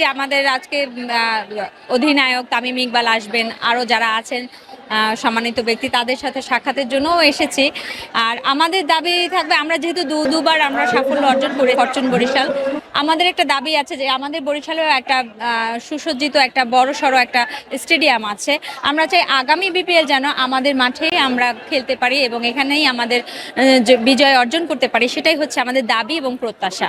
যে আমাদের আজকে অধিনায়ক তামিম ইকবাল আসবেন, আরও যারা আছেন সম্মানিত ব্যক্তি, তাদের সাথে সাক্ষাতের জন্যও এসেছি। আর আমাদের দাবি থাকবে, আমরা যেহেতু দু, দুবার আমরা সাফল্য অর্জন করি ফরচুন বরিশাল, আমাদের একটা দাবি আছে যে আমাদের বরিশালেও একটা সুসজ্জিত, একটা বড় সড়ো একটা স্টেডিয়াম আছে। আমরা চাই আগামী বিপিএল যেন আমাদের মাঠেই আমরা খেলতে পারি এবং এখানেই আমাদের বিজয় অর্জন করতে পারি, সেটাই হচ্ছে আমাদের দাবি এবং প্রত্যাশা।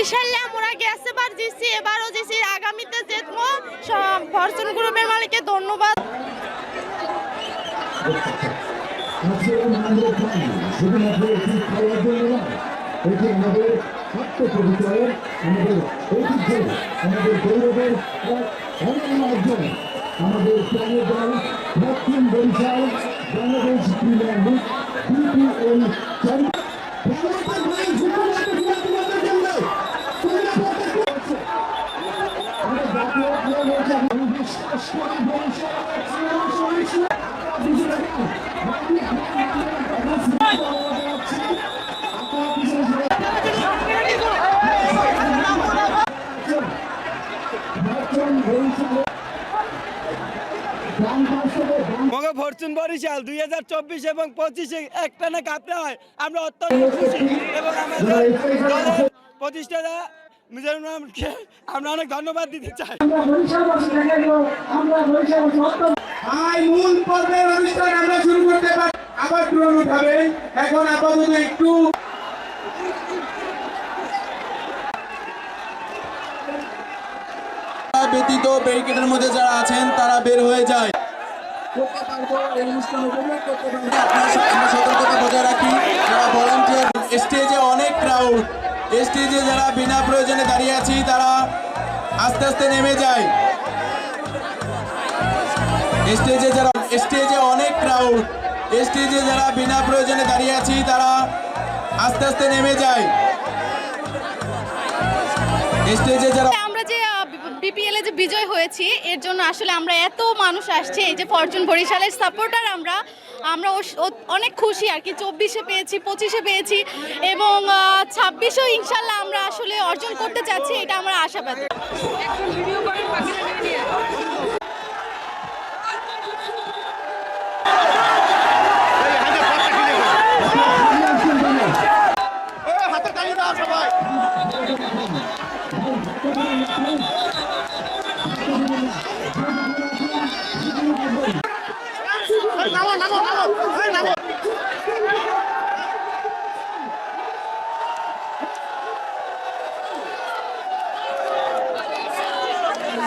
ইনশাল্লাহ আমরা গেছে বার জিতছি এবারও জিতছি আগামীতে সব ফরচুন গ্রুপের মালিককে ধন্যবাদ। আমাদের আমাদের আমাদের আমাদের দক্ষিণ Barishal. bana da ciddilerdi. Bir bir oyun. Kendi... Parlaklıkların Cumhurbaşkanı Cumhurbaşkanı Thank you. মগে ফরচুন বরিশাল দুই হাজার চব্বিশ এবং পঁচিশে একটানা কাপড়ে হয়। আমরা অত্যন্ত খুশি এবং আমাদের প্রতিষ্ঠাতা আমরা অনেক ধন্যবাদ দিতে চাই। মূল পর্বের অনুষ্ঠান আমরা শুরু করতে পারি। আবার ড্রোন উঠাবেন এখন আপাতত একটু ব্যতীত ব্যারিকেডের মধ্যে যারা আছেন তারা বের হয়ে যায়। সতর্কতা বজায় রাখি। যারা ভলান্টিয়ার স্টেজে অনেক ক্রাউড স্টেজে যারা বিনা প্রয়োজনে দাঁড়িয়ে আছি তারা আস্তে আস্তে নেমে যায়। স্টেজে যারা স্টেজে অনেক ক্রাউড স্টেজে যারা বিনা প্রয়োজনে দাঁড়িয়ে আছি তারা আস্তে আস্তে নেমে যায়। স্টেজে যারা বিপিএলে যে বিজয় হয়েছি, এর জন্য আসলে আমরা এত মানুষ আসছে, এই যে ফরচুন বরিশালের সাপোর্টার আমরা আমরা অনেক খুশি আর কি। চব্বিশে পেয়েছি, পঁচিশে পেয়েছি এবং ছাব্বিশে ইনশাল্লাহ আমরা আসলে অর্জন করতে চাচ্ছি, এটা আমরা আশাবাদী। ভিডিও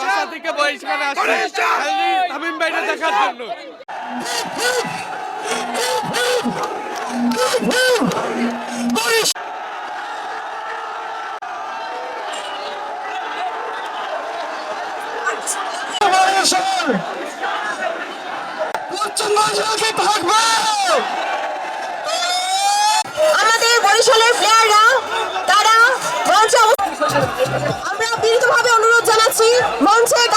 বাসা থেকে বহিষ্কার আসছে। খালি তামিম ভাইটা দেখার জন্য। আমাদের বরিশালের প্লেয়াররা আমরা বিনীতভাবে অনুরোধ জানাচ্ছি মঞ্চে